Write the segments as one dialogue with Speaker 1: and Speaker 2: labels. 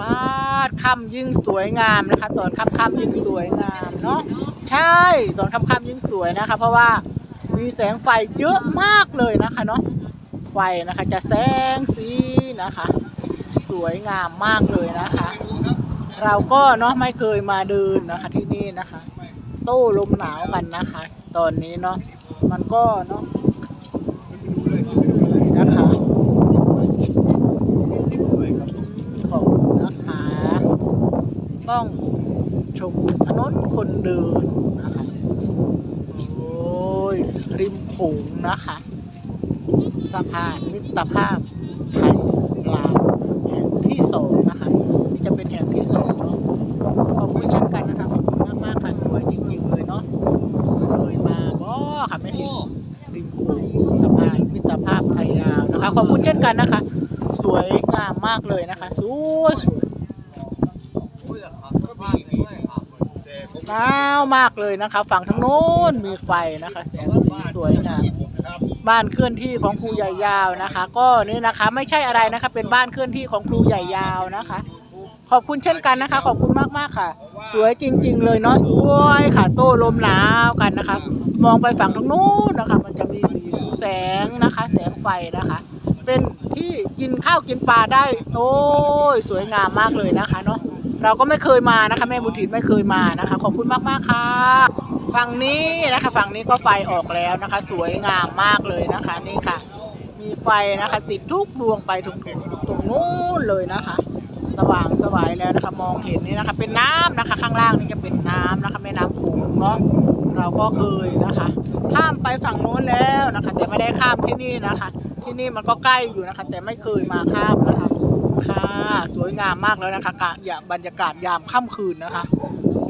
Speaker 1: ป้าดค่ำยิ่งสวยงามนะคะ ตอนค่ำค่ำยิ่งสวยงามเนาะใช่ตอนค่ำค่ำยิ่งสวยนะคะ เพราะว่ามีแสงไฟเยอะมากเลยนะคะเนาะไฟนะคะจะแสงสีนะคะ สวยงามมากเลยนะคะ เราก็เนาะไม่เคยมาเดินนะคะที่นี่นะคะ โต้ลมหนาวกันนะคะ ตอนนี้เนาะมันก็เนาะ ขอบคุณนะคะ ต้องชมถนนคนเดินนะคะ โอ้ย ริมโขงนะคะ สะพานมิตรภาพไทยลาวแห่งที่สองนะคะนี่จะเป็นแห่งที่สองเนาะขอบคุณเช่นกันนะคะขอบคุณมากมากๆค่ะ สวยจริง ๆ เลยเนาะเคยมาบ่ค่ะไม่ถึงริมโขงสะพานมิตรภาพไทยลาวนะคะ ขอบคุณเช่นกันนะคะ สวยงามมากเลยนะคะ สวยสวย หนาวมากเลยนะคะ ฝั่งทางโน้นมีไฟนะคะ แสงสีสวยงามบ้านเคลื่อนที่ของครูใหญ่ยาวนะคะ ก็นี่นะคะไม่ใช่อะไรนะคะ เป็นบ้านเคลื่อนที่ของครูใหญ่ยาวนะคะ ขอบคุณเช่นกันนะคะ ขอบคุณมากมากค่ะ สวยจริง ๆ เลยเนาะสวยค่ะโต้ลมหนาวกันนะคะ มองไปฝั่งทางนู้นนะคะ มันจะมีสีแสงนะคะ แสงไฟนะคะ เป็นที่กินข้าวกินปลาได้ โอ้ยสวยงามมากเลยนะคะเนาะ เราก็ไม่เคยมานะคะ แม่บุญถินไม่เคยมานะคะ ขอบคุณมากมากค่ะ ฝั่งนี้นะคะ ฝั่งนี้ก็ไฟออกแล้วนะคะ สวยงามมากเลยนะคะนี่ค่ะ มีไฟนะคะ ติดทุกดวงไปถึงตรงนู้นเลยนะคะ สว่างสวายแล้วนะคะ มองเห็นนี่นะคะ เป็นน้ำนะคะ ข้างล่างนี่จะเป็นน้ำนะคะ แม่น้ำโขงเนาะเราก็เคยนะคะ ข้ามไปฝั่งโน้นแล้วนะคะ แต่ไม่ได้ข้ามที่นี่นะคะ ที่นี่มันก็ใกล้อยู่นะคะ แต่ไม่เคยมาข้ามนะคะ สวยงามมากแล้วนะคะกะอย่าบรรยากาศยามค่ำคืนนะคะ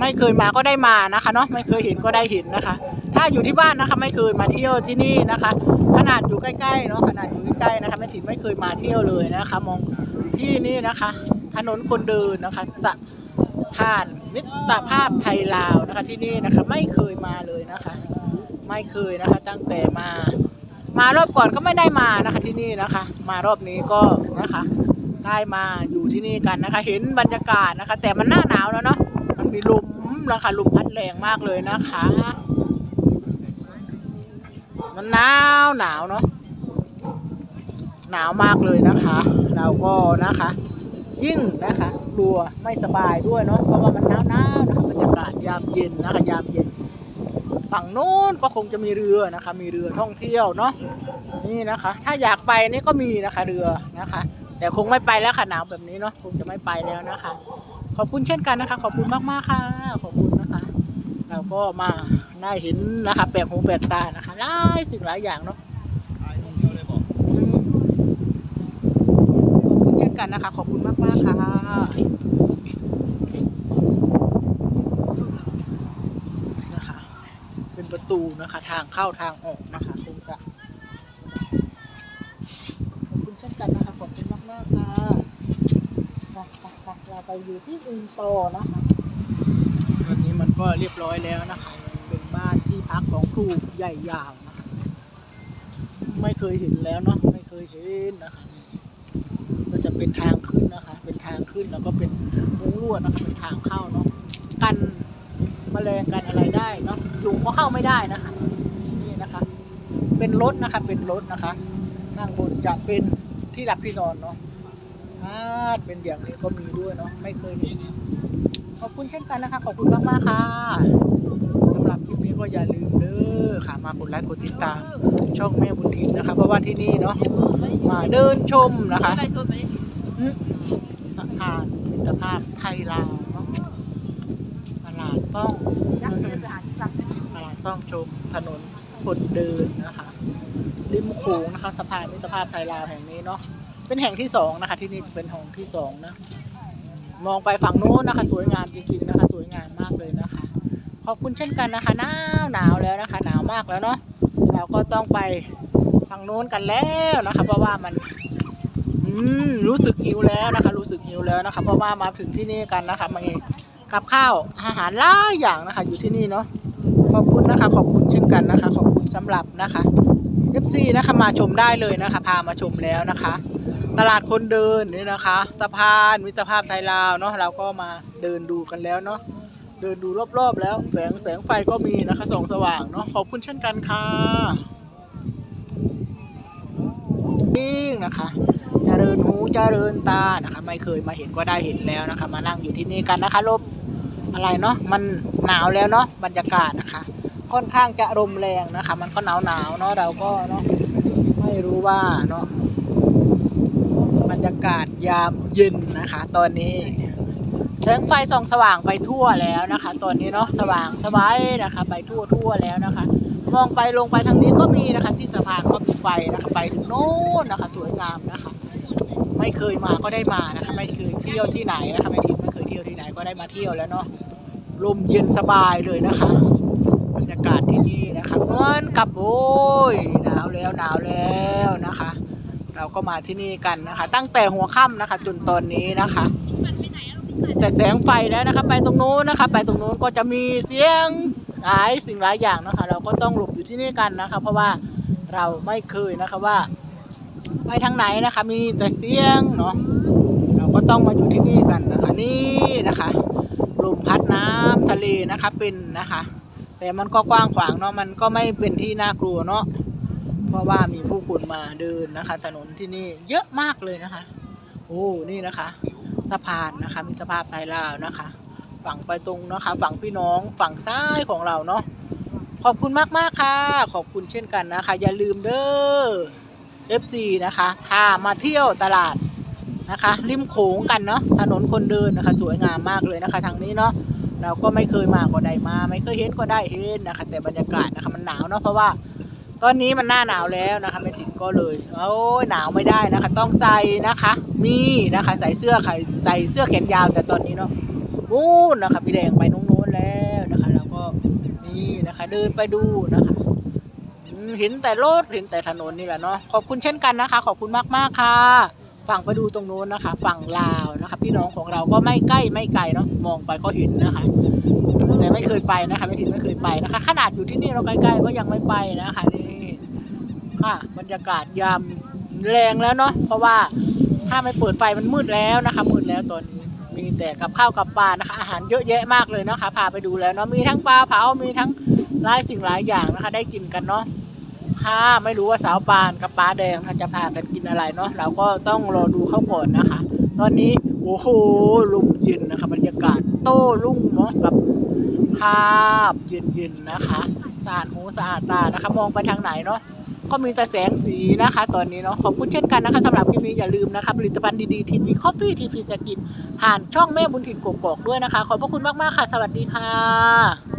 Speaker 1: ไม่เคยมาก็ได้มานะคะเนาะไม่เคยเห็นก็ได้เห็นนะคะ ถ้าอยู่ที่บ้านนะคะ ไม่เคยมาเที่ยวที่นี่นะคะ ขนาดอยู่ใกล้ๆเนาะขนาดอยู่ใกล้ๆนะคะแม่ถิ่นไม่เคยมาเที่ยวเลยนะคะ มองที่นี่นะคะ ถนนคนเดินนะคะสะพานมิตรภาพไทยลาวนะคะ ที่นี่นะคะ ไม่เคยมาเลยนะคะ ไม่เคยนะคะ ตั้งแต่มามารอบก่อนก็ไม่ได้มานะคะที่นี่นะคะ มารอบนี้ก็นะคะ ได้มาอยู่ที่นี่กันนะคะ เห็นบรรยากาศนะคะ แต่มันหน้าหนาวแล้วเนาะมันมีลมนะคะลมพัดแรงมากเลยนะคะ มันหนาวหนาวเนาะหนาวมากเลยนะคะ เราก็นะคะ ยิ่งนะคะกลัวไม่สบายด้วยเนาะเพราะว่ามันหนาวหนาวนะคะบรรยากาศยามเย็นนะคะ ยามเย็น ฝั่งนู้นก็คงจะมีเรือนะคะ มีเรือท่องเที่ยวเนาะนี่นะคะ ถ้าอยากไปนี่ก็มีนะคะเรือนะคะ แต่คงไม่ไปแล้วค่ะหนาวแบบนี้เนาะคงจะไม่ไปแล้วนะคะ ขอบคุณเช่นกันนะคะ ขอบคุณมากๆค่ะ ขอบคุณนะคะ เราก็มาได้เห็นนะคะแปลกหูแปลกตานะคะหลายสิ่งหลายอย่างเนาะขอบคุณเช่นกันนะคะ ขอบคุณมากมากๆค่ะนะคะ เป็นประตูนะคะ ทางเข้าทางออกนะคะคงจะขอบคุณเช่นกันนะคะ ขอบคุณมากมากๆค่ะไปไปไป เราไปอยู่ที่อื่นต่อนะคะวันนี้มันก็เรียบร้อยแล้วนะคะเป็นบ้านที่พักของครูใหญ่ยาวนะคะไม่เคยเห็นแล้วเนาะไม่เคยเห็นนะคะก็จะเป็นทางขึ้นนะคะ เป็นทางขึ้นแล้วก็เป็นมุ้งลวดนะคะเป็นทางเข้าเนาะกันแมลงกันอะไรได้เนาะยุงก็เข้าไม่ได้นะคะนี่นะคะ เป็นรถนะคะเป็นรถนะคะข้างบนจะเป็นที่หลับที่นอนเนาะ อ่าเป็นอย่างนี้ก็มีด้วยเนาะไม่เคยเห็นขอบคุณเช่นกันนะคะ ขอบคุณมากมากๆค่ะสำหรับคลิปนี้ก็อย่าลืมเด้อค่ะมากดไลค์กดติดตาม ช่องแม่บุญทินนะคะ เพราะว่าที่นี่เนาะมาเดินชมนะคะสะพานมิตรภาพไทยลาวเนาะตลาดต้องตลาดต้องชมถนนคนเดินนะคะริมโขงนะคะสะพานมิตรภาพไทยลาวแห่งนี้เนาะ เป็นแห่งที่สองนะคะ ที่นี่เป็นแห่งที่สองนะ มองไปฝั่งโน้นนะคะ สวยงามจริงๆนะคะ สวยงามมากเลยนะคะ ขอบคุณเช่นกันนะคะหนาวหนาวแล้วนะคะ หนาวมากแล้วเนาะเราก็ต้องไปฝั่งโน้นกันแล้วนะคะ เพราะว่ามันอืมรู้สึกหิวแล้วนะคะ รู้สึกหิวแล้วนะคะ เพราะว่ามาถึงที่นี่กันนะคะมาเองกับข้าวอาหารหลายอย่างนะคะ อยู่ที่นี่เนาะขอบคุณนะคะ ขอบคุณเช่นกันนะคะ ขอบคุณสำหรับนะคะ FC นะคะมาชมได้เลยนะคะ พามาชมแล้วนะคะ ตลาดคนเดินนี่นะคะ สะพานมิตรภาพไทยลาวเนาะเราก็มาเดินดูกันแล้วเนาะเดินดูรอบๆ แล้วแสงแสงไฟก็มีนะคะส่องสว่างเนาะขอบคุณเช่นกันค่ะนี่นะคะจเจริญหูจเจริญตานะคะ ไม่เคยมาเห็นก็ได้เห็นแล้วนะคะ มานั่งอยู่ที่นี่กันนะคะลบอะไรเนาะมันหนาวแล้วเนาะบรรยากาศนะคะ ค่อนข้างจะลมแรงนะคะ มันก็หนาวหนาวๆเนาะเราก็เนาะไม่รู้ว่าเนาะ รรยากาศยามเย็นนะคะ ตอนนี้แสงไฟส่องสว่างไปทั่วแล้วนะคะ ตอนนี้เนาะสว่างสบายนะคะ ไปทั่วทั่วแล้วนะคะ มองไปลงไปทางนี้ก็มีนะคะ ที่สะพานก็มีไฟนะคะ ไปถึงโน้นนะคะ สวยงามนะคะ ไม่เคยมาก็ได้มานะคะ ไม่เคยเที่ยวที่ไหนนะคะไม่ทิพย์ไม่เคยเที่ยวที่ไหนก็ได้มาเที่ยวแล้วเนาะลมเย็นสบายเลยนะคะบรรยากาศที่นี่นะคะเหมือนกับโอ้ยหนาวแล้วหนาวแล้วนะคะ เราก็มาที่นี่กันนะคะ ตั้งแต่หัวค่ำนะคะ จนตอนนี้นะคะ แต่แสงไฟแล้วนะคะ ไปตรงนู้นนะคะ ไปตรงนู้นก็จะมีเสียงหลายสิ่งหลายอย่างนะคะ เราก็ต้องหลบอยู่ที่นี่กันนะคะ เพราะว่าเราไม่เคยนะคะว่า ไปทางไหนนะคะ มีแต่เสียงเนาะเราก็ต้องมาอยู่ที่นี่กันนะคะ นี่นะคะลมพัดน้ำทะเลนะคะเป็นนะคะ แต่มันก็กว้างขวางเนาะมันก็ไม่เป็นที่น่ากลัวเนาะ เพราะว่ามีผู้คนมาเดินนะคะ ถนนที่นี่เยอะมากเลยนะคะ โอ้นี่นะคะ สะพานนะคะมิตรภาพไทยลาวนะคะ ฝั่งไปตรงนะคะ ฝั่งพี่น้องฝั่งซ้ายของเราเนาะขอบคุณมากมากๆค่ะ ขอบคุณเช่นกันนะคะ อย่าลืมเด้อ FC นะคะพามาเที่ยวตลาดนะคะ ริมโขงกันเนาะถนนคนเดินนะคะ สวยงามมากเลยนะคะ ทางนี้เนาะเราก็ไม่เคยมาก็ได้มา ไม่เคยเห็นก็ได้เห็นนะคะ แต่บรรยากาศนะคะมันหนาวเนาะเพราะว่า ตอนนี้มันหน้าหนาวแล้วนะคะไม่ถินก็เลยโอ้ยหนาวไม่ได้นะคะ ต้องใส่นะคะ มีนะคะ ใส่เสื้อใส่ใส่เสื้อแขนยาวแต่ตอนนี้เนาะนู่นนะคะพี่แดงไปนู้นนู้นแล้วนะคะ แล้วก็นี่นะคะเดินไปดูนะคะเห็นแต่รถเห็นแต่ถนนนี่แหละเนาะขอบคุณเช่นกันนะคะ ขอบคุณมากมากๆค่ะฝั่งไปดูตรงนู้นนะคะ ฝั่งลาวนะคะ พี่น้องของเราก็ไม่ใกล้ไม่ไกลเนาะมองไปก็เห็นนะคะ แต่ไม่เคยไปนะคะไม่ถินไม่เคยไปนะคะ ขนาดอยู่ที่นี่เราใกล้ๆก็ยังไม่ไปนะคะนี่ค่ะบรรยากาศยามแรงแล้วเนาะเพราะว่าถ้าไม่เปิดไฟมันมืดแล้วนะคะ มืดแล้วตอนนี้มีแต่กับข้าวกับปลานะคะ อาหารเยอะแยะมากเลยนะคะพาไปดูแล้วเนาะมีทั้งปลาเผา มีทั้งหลายสิ่งหลายอย่างนะคะ ได้กินกันเนาะค่ะไม่รู้ว่าสาวปานกับปลาแดงเขาจะพากันกินอะไรเนาะเราก็ต้องรอดูเขาก่อนนะคะ ตอนนี้โอ้โหลมเย็นนะคะ บรรยากาศโต้รุ่งเนาะกับ ภาพเย็นๆนะคะสะอาดหูสะอาดตานะคะ มองไปทางไหนเนาะก็มีแต่แสงสีนะคะ ตอนนี้เนาะขอบคุณเช่นกันนะคะสำหรับคลิปนี้อย่าลืมนะคะผลิตภัณฑ์ดีๆทีวีคอฟฟี่ทีพีสกินผ่านช่องแม่บุญถิ่นกกอกด้วยนะคะ ขอบพระคุณมากๆค่ะ สวัสดีค่ะ